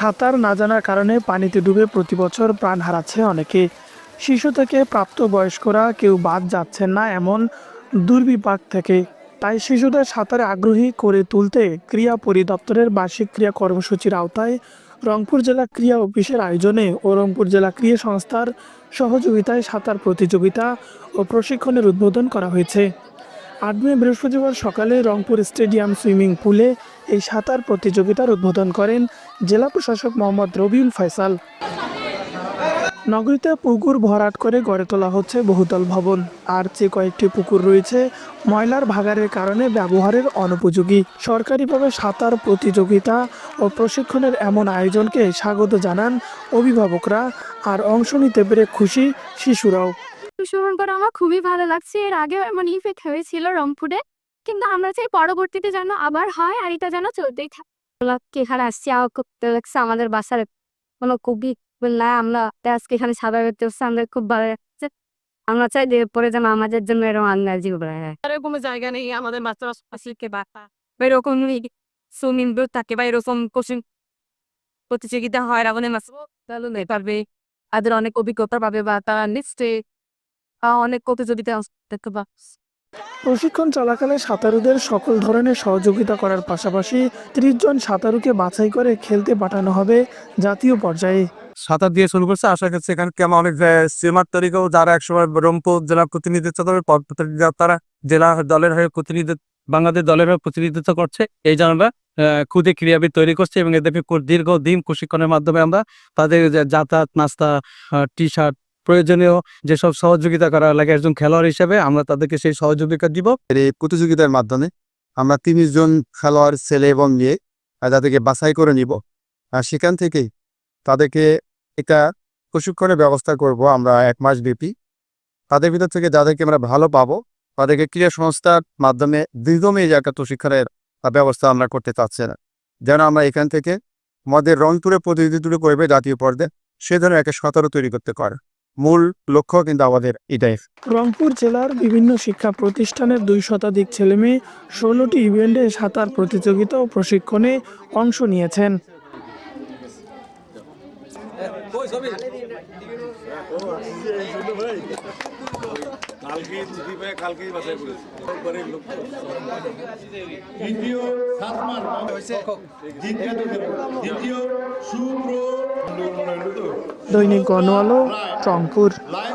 সাঁতার না জানার কারণে পানিতে ডুবে প্রতি বছর প্রাণ হারাচ্ছে অনেকে। শিশু থেকে প্রাপ্তবয়স্করা কেউ বাদ যাচ্ছেন না এমন দুর্বিপাক থেকে। তাই শিশুদের সাঁতারে আগ্রহী করে তুলতে ক্রীড়া পরিদপ্তরের বার্ষিক ক্রিয়া কর্মসূচির আওতায় রংপুর জেলা ক্রীড়া অফিসের আয়োজনে ও রংপুর জেলা ক্রীড়া সংস্থার সহযোগিতায় সাঁতার প্রতিযোগিতা ও প্রশিক্ষণের উদ্বোধন করা হয়েছে। আট মে বৃহস্পতিবার সকালে রংপুর স্টেডিয়াম সুইমিং পুলে এই সাঁতার প্রতিযোগিতার উদ্বোধন করেন জেলা প্রশাসক মোহাম্মদ রবিউল ফয়সাল। নগরীতে পুকুর ভরাট করে গড়ে তোলা হচ্ছে বহুতল ভবন। আর যে কয়েকটি পুকুর রয়েছে, ময়লার ভাগাড়ের কারণে ব্যবহারের অনুপযোগী। সরকারিভাবে সাঁতার প্রতিযোগিতা ও প্রশিক্ষণের এমন আয়োজনকে স্বাগত জানান অভিভাবকরা, আর অংশ নিতে পেরে খুশি শিশুরাও। অংশগ্রহণ করে আমার খুবই ভালো লাগছে। এর আগে এমন ইফেক্ট হয়েছিল রংপুরে। কিন্তু আমরা চাই পরবর্তীতে যেন আবার হয় আর এটা যেন চলতেই থাকে। এখানে আসছি ভালো লাগছে আমাদের বাসার। কোনো খুবই না, আমরা আজকে এখানে সাঁতার করতে পারছি আমাদের খুব ভালো লাগছে। আমরা চাই পরে যেন আমাদের জন্য এরকম আন্দাজি এরকম জায়গা নেই, আমাদের আসলে বা এরকম সুইমিং পুল থাকে বা এরকম কোচিং প্রতিযোগিতা হয় আমাদের মাছ তাহলে পারবে। তাদের অনেক অভিজ্ঞতা পাবে বা তারা নিশ্চয়ই অনেক প্রতিযোগিতা দেখতে পাবে প্রশিক্ষণ চলাকালে সাঁতারুদের সকল ধরনের সহযোগিতা করার পাশাপাশি ত্রিশ জন সাঁতারুকে বাছাই করে খেলতে পাঠানো হবে জাতীয় পর্যায়ে। সাঁতার দিয়ে শুরু করছে আশা করছি এখানে কেমন অনেক সিমার তরিকাও যারা একসময় রংপুর জেলা প্রতিনিধিত্ব করবে তারা জেলা দলের হয়ে প্রতিনিধিত্ব বাংলাদেশ দলের হয়ে প্রতিনিধিত্ব করছে। এই জন্য আমরা আহ, খুদে ক্রীড়াবিদ তৈরি করছি এবং এদেরকে দীর্ঘ দিন প্রশিক্ষণের মাধ্যমে আমরা তাদের যাতায়াত নাস্তা টি শার্ট প্রয়োজনীয় যেসব সহযোগিতা করা লাগে একজন খেলোয়াড় হিসেবে, আমরা তাদেরকে সেই সহযোগিতা দিব। এই প্রতিযোগিতার মাধ্যমে আমরা তিরিশ জন খেলোয়াড়, ছেলে এবং মেয়ে তাদেরকে বাছাই করে নিব। আর সেখান থেকেই তাদেরকে একটা প্রশিক্ষণের ব্যবস্থা করব আমরা এক মাস ব্যাপী। তাদের ভিতর থেকে যাদেরকে আমরা ভালো পাবো, তাদেরকে ক্রীড়া সংস্থার মাধ্যমে দীর্ঘমেয়াদী একটা প্রশিক্ষণের ব্যবস্থা আমরা করতে চাচ্ছি না। যেন আমরা এখান থেকে আমাদের রংপুরে প্রতিনিধিত্ব করবে জাতীয় পর্যায়ে, সে ধরনের একটা সতেরো তৈরি করতে পারে। মূল লক্ষ্য কিন্তু আমাদের এটাই। রংপুর জেলার বিভিন্ন শিক্ষা প্রতিষ্ঠানের দুই শতাধিক ছেলেমেয়ে ষোলোটি ইভেন্টে সাঁতার প্রতিযোগিতা ও প্রশিক্ষণে অংশ নিয়েছেন। দ্বিতীয় দৈনিক গণআলো রংপুর। লাইন